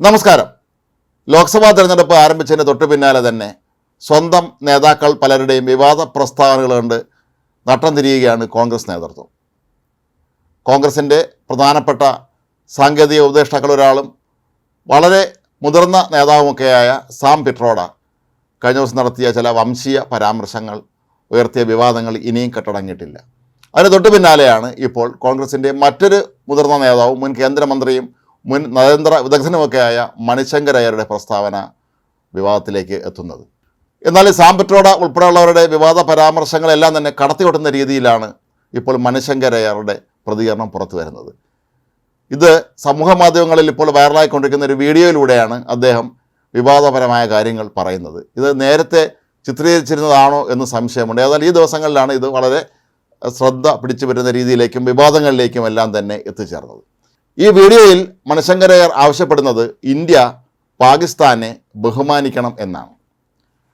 നമസ്കാരം. ലോക്സഭാ തെരഞ്ഞെടുപ്പ് ആരംഭിച്ചതിന് തൊട്ടു പിന്നാലെ തന്നെ സ്വന്തം നേതാക്കൾ പലരുടെയും വിവാദ പ്രസ്താവനകൾ കൊണ്ട് നട്ടം തിരിയുകയാണ് കോൺഗ്രസ് നേതൃത്വം. കോൺഗ്രസിന്റെ പ്രധാനപ്പെട്ട സാങ്കേതിക ഉപദേഷ്ടാക്കളൊരാളും വളരെ മുതിർന്ന നേതാവുമൊക്കെയായ സാം പിട്രോഡ കഴിഞ്ഞ ദിവസം നടത്തിയ ചില വംശീയ പരാമർശങ്ങൾ ഉയർത്തിയ വിവാദങ്ങൾ ഇനിയും കെട്ടടങ്ങിയിട്ടില്ല. അതിന് തൊട്ടു പിന്നാലെയാണ് ഇപ്പോൾ കോൺഗ്രസിന്റെ മറ്റൊരു മുതിർന്ന നേതാവും മുൻ കേന്ദ്രമന്ത്രിയും മുൻ നരേന്ദ്ര വിദഗ്ധനുമൊക്കെയായ മണിശങ്കർ അയ്യരുടെ പ്രസ്താവന വിവാദത്തിലേക്ക് എത്തുന്നത്. എന്നാൽ ഈ സാമ്പറ്റോട ഉൾപ്പെടെയുള്ളവരുടെ വിവാദ പരാമർശങ്ങളെല്ലാം തന്നെ കടത്തിവെട്ടുന്ന രീതിയിലാണ് ഇപ്പോൾ മണിശങ്കർ പ്രതികരണം പുറത്തു വരുന്നത്. ഇത് സമൂഹ മാധ്യമങ്ങളിൽ ഇപ്പോൾ വൈറലായിക്കൊണ്ടിരിക്കുന്ന ഒരു വീഡിയോയിലൂടെയാണ് അദ്ദേഹം വിവാദപരമായ കാര്യങ്ങൾ പറയുന്നത്. ഇത് നേരത്തെ ചിത്രീകരിച്ചിരുന്നതാണോ എന്ന് സംശയമുണ്ട്. ഏതായാലും ഈ ദിവസങ്ങളിലാണ് ഇത് വളരെ ശ്രദ്ധ പിടിച്ചു വരുന്ന രീതിയിലേക്കും വിവാദങ്ങളിലേക്കും എല്ലാം തന്നെ എത്തിച്ചേർന്നത്. ഈ വീഡിയോയിൽ മണിശങ്കരയർ ആവശ്യപ്പെടുന്നത് ഇന്ത്യ പാകിസ്ഥാനെ ബഹുമാനിക്കണം എന്നാണ്.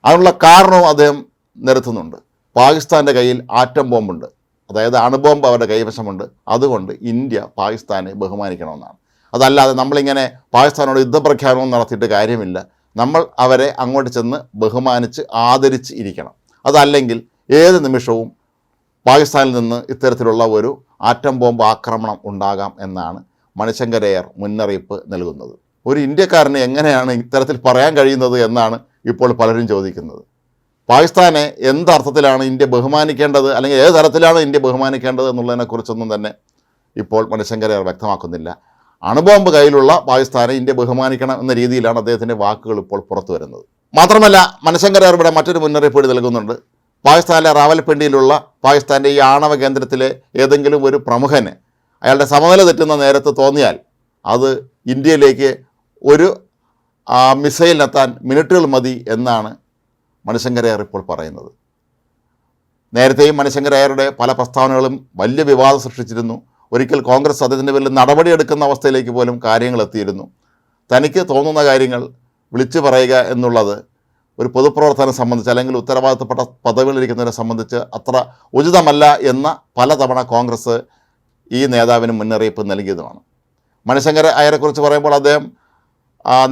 അതിനുള്ള കാരണവും അദ്ദേഹം നിരത്തുന്നുണ്ട്. പാകിസ്ഥാന്റെ കയ്യിൽ ആറ്റം ബോംബുണ്ട്. അതായത് അണുബോംബ് അവരുടെ കൈവശമുണ്ട്. അതുകൊണ്ട് ഇന്ത്യ പാകിസ്ഥാനെ ബഹുമാനിക്കണമെന്നാണ്. അതല്ലാതെ നമ്മളിങ്ങനെ പാകിസ്ഥാനോട് യുദ്ധപ്രഖ്യാപനം നടത്തിയിട്ട് കാര്യമില്ല. നമ്മൾ അവരെ അങ്ങോട്ട് ചെന്ന് ബഹുമാനിച്ച് ആദരിച്ച് ഇരിക്കണം. അതല്ലെങ്കിൽ ഏത് നിമിഷവും പാകിസ്ഥാനിൽ നിന്ന് ഇത്തരത്തിലുള്ള ഒരു ആറ്റം ബോംബ് ആക്രമണം ഉണ്ടാകാം എന്നാണ് മണിശങ്കരയർ മുന്നറിയിപ്പ് നൽകുന്നത്. ഒരു ഇന്ത്യക്കാരന് എങ്ങനെയാണ് ഇത്തരത്തിൽ പറയാൻ കഴിയുന്നത് എന്നാണ് ഇപ്പോൾ പലരും ചോദിക്കുന്നത്. പാകിസ്ഥാനെ എന്തർത്ഥത്തിലാണ് ഇന്ത്യ ബഹുമാനിക്കേണ്ടത് അല്ലെങ്കിൽ ഏത് തരത്തിലാണ് ഇന്ത്യ ബഹുമാനിക്കേണ്ടത് എന്നുള്ളതിനെക്കുറിച്ചൊന്നും തന്നെ ഇപ്പോൾ മണിശങ്കരയർ വ്യക്തമാക്കുന്നില്ല. അണുബോംബ് കയ്യിലുള്ള പാകിസ്ഥാനെ ഇന്ത്യ ബഹുമാനിക്കണം എന്ന രീതിയിലാണ് അദ്ദേഹത്തിന്റെ വാക്കുകൾ ഇപ്പോൾ പുറത്തു വരുന്നത്. മാത്രമല്ല മണിശങ്കരയർ ഇവിടെ മറ്റൊരു മുന്നറിയിപ്പ് കൂടി നൽകുന്നുണ്ട്. പാകിസ്ഥാനിലെ റാവൽപിണ്ടിയിലുള്ള പാകിസ്ഥാന്റെ ഈ ആണവ കേന്ദ്രത്തിലെ ഏതെങ്കിലും ഒരു പ്രമുഖന് അയാളുടെ സമനില തെറ്റുന്ന നേരത്ത് തോന്നിയാൽ അത് ഇന്ത്യയിലേക്ക് ഒരു മിസൈലിനെത്താൻ മിനിറ്റുകൾ മതി എന്നാണ് മണിശങ്കരയർ ഇപ്പോൾ പറയുന്നത്. നേരത്തെയും മണിശങ്കരയറുടെ പല പ്രസ്താവനകളും വലിയ വിവാദം സൃഷ്ടിച്ചിരുന്നു. ഒരിക്കൽ കോൺഗ്രസ് അദ്ദേഹത്തിന്റെ പേരിൽ നടപടിയെടുക്കുന്ന അവസ്ഥയിലേക്ക് പോലും കാര്യങ്ങൾ എത്തിയിരുന്നു. തനിക്ക് തോന്നുന്ന കാര്യങ്ങൾ വിളിച്ചു പറയുക എന്നുള്ളത് ഒരു പൊതുപ്രവർത്തനം സംബന്ധിച്ച് അല്ലെങ്കിൽ ഉത്തരവാദിത്തപ്പെട്ട പദവികളിരിക്കുന്നവരെ സംബന്ധിച്ച് അത്ര ഉചിതമല്ല എന്ന പലതവണ കോൺഗ്രസ് ഈ നേതാവിന് മുന്നറിയിപ്പ് നൽകിയതുമാണ്. മണിശങ്കർ അയ്യരെക്കുറിച്ച് പറയുമ്പോൾ അദ്ദേഹം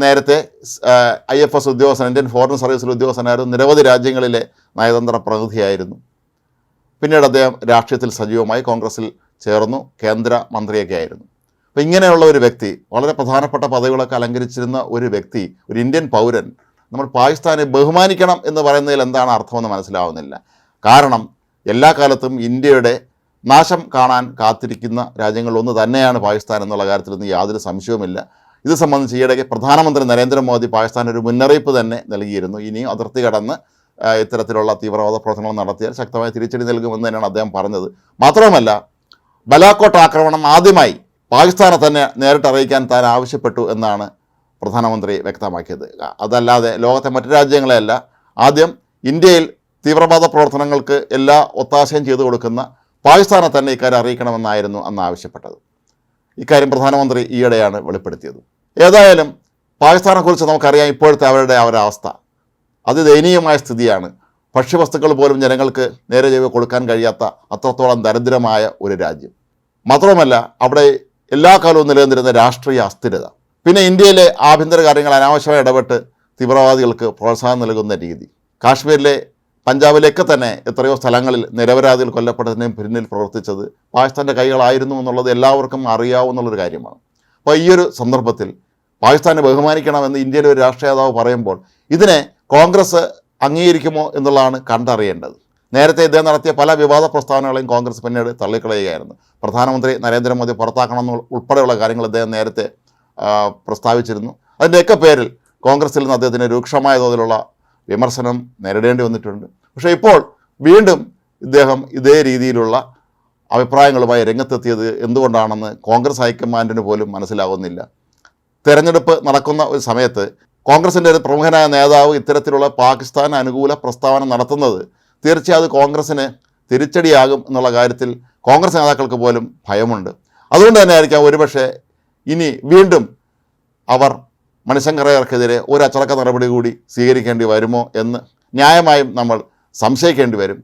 നേരത്തെ ഐ എഫ് എസ് ഉദ്യോഗസ്ഥൻ ഇന്ത്യൻ ഫോറിൻ സർവീസിൽ ഉദ്യോഗസ്ഥനായിരുന്നു. നിരവധി രാജ്യങ്ങളിലെ നയതന്ത്ര പ്രതിനിധിയായിരുന്നു പിന്നീട് അദ്ദേഹം രാഷ്ട്രീയത്തിൽ സജീവമായി കോൺഗ്രസിൽ ചേർന്നു കേന്ദ്ര മന്ത്രിയൊക്കെ ആയിരുന്നു. അപ്പോൾ ഇങ്ങനെയുള്ള ഒരു വ്യക്തി വളരെ പ്രധാനപ്പെട്ട പദവികളൊക്കെ അലങ്കരിച്ചിരുന്ന ഒരു വ്യക്തി ഒരു ഇന്ത്യൻ പൗരൻ നമ്മൾ പാകിസ്ഥാനെ ബഹുമാനിക്കണം എന്ന് പറയുന്നതിൽ എന്താണ് അർത്ഥമെന്ന് മനസ്സിലാവുന്നില്ല. കാരണം എല്ലാ കാലത്തും ഇന്ത്യയുടെ നാശം കാണാൻ കാത്തിരിക്കുന്ന രാജ്യങ്ങളിലൊന്ന് തന്നെയാണ് പാകിസ്ഥാൻ എന്നുള്ള കാര്യത്തിലൊന്നും യാതൊരു സംശയവുമില്ല. ഇത് സംബന്ധിച്ച് ഈയിടയ്ക്ക് പ്രധാനമന്ത്രി നരേന്ദ്രമോദി പാകിസ്ഥാൻ ഒരു മുന്നറിയിപ്പ് തന്നെ നൽകിയിരുന്നു. ഇനിയും അതിർത്തി കടന്ന് ഇത്തരത്തിലുള്ള തീവ്രവാദ പ്രവർത്തനങ്ങൾ നടത്തിയാൽ ശക്തമായ തിരിച്ചടി നൽകുമെന്ന് തന്നെയാണ് അദ്ദേഹം പറഞ്ഞത്. മാത്രവുമല്ല ബലാക്കോട്ട് ആക്രമണം ആദ്യമായി പാകിസ്ഥാനെ തന്നെ നേരിട്ട് അറിയിക്കാൻ താൻ ആവശ്യപ്പെട്ടു എന്നാണ് പ്രധാനമന്ത്രി വ്യക്തമാക്കിയത്. അതല്ലാതെ ലോകത്തെ മറ്റു രാജ്യങ്ങളെയല്ല ആദ്യം ഇന്ത്യയിൽ തീവ്രവാദ പ്രവർത്തനങ്ങൾക്ക് എല്ലാ ഒത്താശയും ചെയ്തു കൊടുക്കുന്ന പാകിസ്ഥാനെ തന്നെ ഇക്കാര്യം അറിയിക്കണമെന്നായിരുന്നു അന്ന് ആവശ്യപ്പെട്ടത്. ഇക്കാര്യം പ്രധാനമന്ത്രി ഈയിടെയാണ് വെളിപ്പെടുത്തിയത്. ഏതായാലും പാകിസ്ഥാനെക്കുറിച്ച് നമുക്കറിയാം ഇപ്പോഴത്തെ അവരുടെ ആ ഒരു അവസ്ഥ. അതിദയനീയമായ സ്ഥിതിയാണ്. ഭക്ഷ്യവസ്തുക്കൾ പോലും ജനങ്ങൾക്ക് നേരെ ചെയ്ത് കൊടുക്കാൻ കഴിയാത്ത അത്രത്തോളം ദരിദ്രമായ ഒരു രാജ്യം. മാത്രമല്ല അവിടെ എല്ലാ കാലവും നിലനിന്നിരുന്ന രാഷ്ട്രീയ അസ്ഥിരത. പിന്നെ ഇന്ത്യയിലെ ആഭ്യന്തര കാര്യങ്ങൾ അനാവശ്യമായി ഇടപെട്ട് തീവ്രവാദികൾക്ക് പ്രോത്സാഹനം നൽകുന്ന രീതി. കാശ്മീരിലെ പഞ്ചാബിലൊക്കെ തന്നെ എത്രയോ സ്ഥലങ്ങളിൽ നിരപരാധികൾ കൊല്ലപ്പെട്ടതിന് പിന്നിൽ പ്രവർത്തിച്ചത് പാകിസ്ഥാന്റെ കൈകളായിരുന്നു എന്നുള്ളത് എല്ലാവർക്കും അറിയാവുന്നുള്ളൊരു കാര്യമാണ്. അപ്പോൾ ഈ ഒരു സന്ദർഭത്തിൽ പാകിസ്ഥാനെ ബഹുമാനിക്കണമെന്ന് ഇന്ത്യയിലെ ഒരു രാഷ്ട്രീയ നേതാവ് പറയുമ്പോൾ ഇതിനെ കോൺഗ്രസ് അംഗീകരിക്കുമോ എന്നുള്ളതാണ് കണ്ടറിയേണ്ടത്. നേരത്തെ ഇദ്ദേഹം നടത്തിയ പല വിവാദ പ്രസ്താവനകളെയും കോൺഗ്രസ് പിന്നീട് തള്ളിക്കളയുകയായിരുന്നു. പ്രധാനമന്ത്രി നരേന്ദ്രമോദി പുറത്താക്കണമെന്ന് ഉൾപ്പെടെയുള്ള കാര്യങ്ങൾ അദ്ദേഹം നേരത്തെ പ്രസ്താവിച്ചിരുന്നു. അതിന്റെയൊക്കെ പേരിൽ കോൺഗ്രസിൽ നിന്ന് അദ്ദേഹത്തിന് രൂക്ഷമായ തോതിലുള്ള വിമർശനം നേരിടേണ്ടി വന്നിട്ടുണ്ട്. പക്ഷേ ഇപ്പോൾ വീണ്ടും ഇദ്ദേഹം ഇതേ രീതിയിലുള്ള അഭിപ്രായങ്ങളുമായി രംഗത്തെത്തിയത് എന്തുകൊണ്ടാണെന്ന് കോൺഗ്രസ് ഹൈക്കമാൻഡിന് പോലും മനസ്സിലാവുന്നില്ല. തെരഞ്ഞെടുപ്പ് നടക്കുന്ന ഒരു സമയത്ത് കോൺഗ്രസിന്റെ ഒരു പ്രമുഖനായ നേതാവ് ഇത്തരത്തിലുള്ള പാകിസ്ഥാൻ അനുകൂല പ്രസ്താവന നടത്തുന്നത് തീർച്ചയായും അത് കോൺഗ്രസ്സിന് തിരിച്ചടിയാകും എന്നുള്ള കാര്യത്തിൽ കോൺഗ്രസ് നേതാക്കൾക്ക് പോലും ഭയമുണ്ട്. അതുകൊണ്ട് തന്നെ ആയിരിക്കാം ഒരുപക്ഷെ ഇനി വീണ്ടും അവർ മണിശങ്കറയർക്കെതിരെ ഒരു അച്ചടക്ക നടപടി കൂടി സ്വീകരിക്കേണ്ടി വരുമോ എന്ന് ന്യായമായും നമ്മൾ സംശയിക്കേണ്ടി വരും.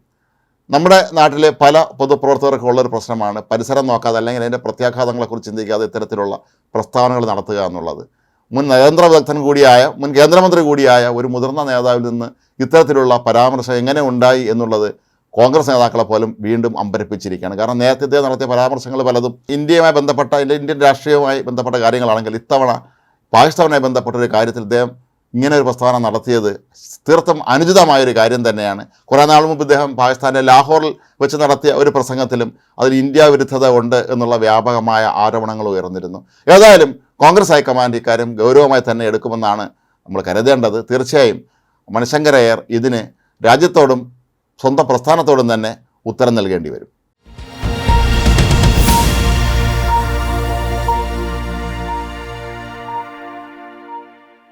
നമ്മുടെ നാട്ടിലെ പല പൊതുപ്രവർത്തകർക്കും ഉള്ളൊരു പ്രശ്നമാണ് പരിസരം നോക്കാതെ അല്ലെങ്കിൽ അതിന്റെ പ്രത്യാഘാതങ്ങളെക്കുറിച്ച് ചിന്തിക്കാതെ ഇത്തരത്തിലുള്ള പ്രസ്താവനകൾ നടത്തുക എന്നുള്ളത്. മുൻ നയതന്ത്ര വിദഗ്ധൻ കൂടിയായ മുൻ കേന്ദ്രമന്ത്രി കൂടിയായ ഒരു മുതിർന്ന നേതാവിൽ നിന്ന് ഇത്തരത്തിലുള്ള പരാമർശം എങ്ങനെ ഉണ്ടായി എന്നുള്ളത് കോൺഗ്രസ് നേതാക്കളെ പോലും വീണ്ടും അമ്പരപ്പിച്ചിരിക്കുകയാണ്. കാരണം നേരത്തെ നടത്തിയ പരാമർശങ്ങൾ പലതും ഇന്ത്യയുമായി ബന്ധപ്പെട്ട ഇന്ത്യ- ഇന്ത്യൻ രാഷ്ട്രീയവുമായി ബന്ധപ്പെട്ട കാര്യങ്ങളാണെങ്കിൽ ഇത്തവണ പാകിസ്ഥാനുമായി ബന്ധപ്പെട്ട ഒരു കാര്യത്തിൽ ഇദ്ദേഹം ഇങ്ങനെ ഒരു പ്രസ്താവന നടത്തിയത് തീർത്തും അനുചിതമായൊരു കാര്യം തന്നെയാണ്. കുറേ നാൾ മുമ്പ് ഇദ്ദേഹം പാകിസ്ഥാനിലെ ലാഹോറിൽ വെച്ച് നടത്തിയ ഒരു പ്രസംഗത്തിലും അതിൽ ഇന്ത്യ വിരുദ്ധത ഉണ്ട് എന്നുള്ള വ്യാപകമായ ആരോപണങ്ങൾ ഉയർന്നിരുന്നു. ഏതായാലും കോൺഗ്രസ് ഹൈക്കമാൻഡ് ഇക്കാര്യം ഗൗരവമായി തന്നെ എടുക്കുമെന്നാണ് നമ്മൾ കരുതേണ്ടത്. തീർച്ചയായും മണിശങ്കരയ്യർ ഇതിന് രാജ്യത്തോടും സ്വന്തം പ്രസ്ഥാനത്തോടും തന്നെ ഉത്തരം നൽകേണ്ടി വരും.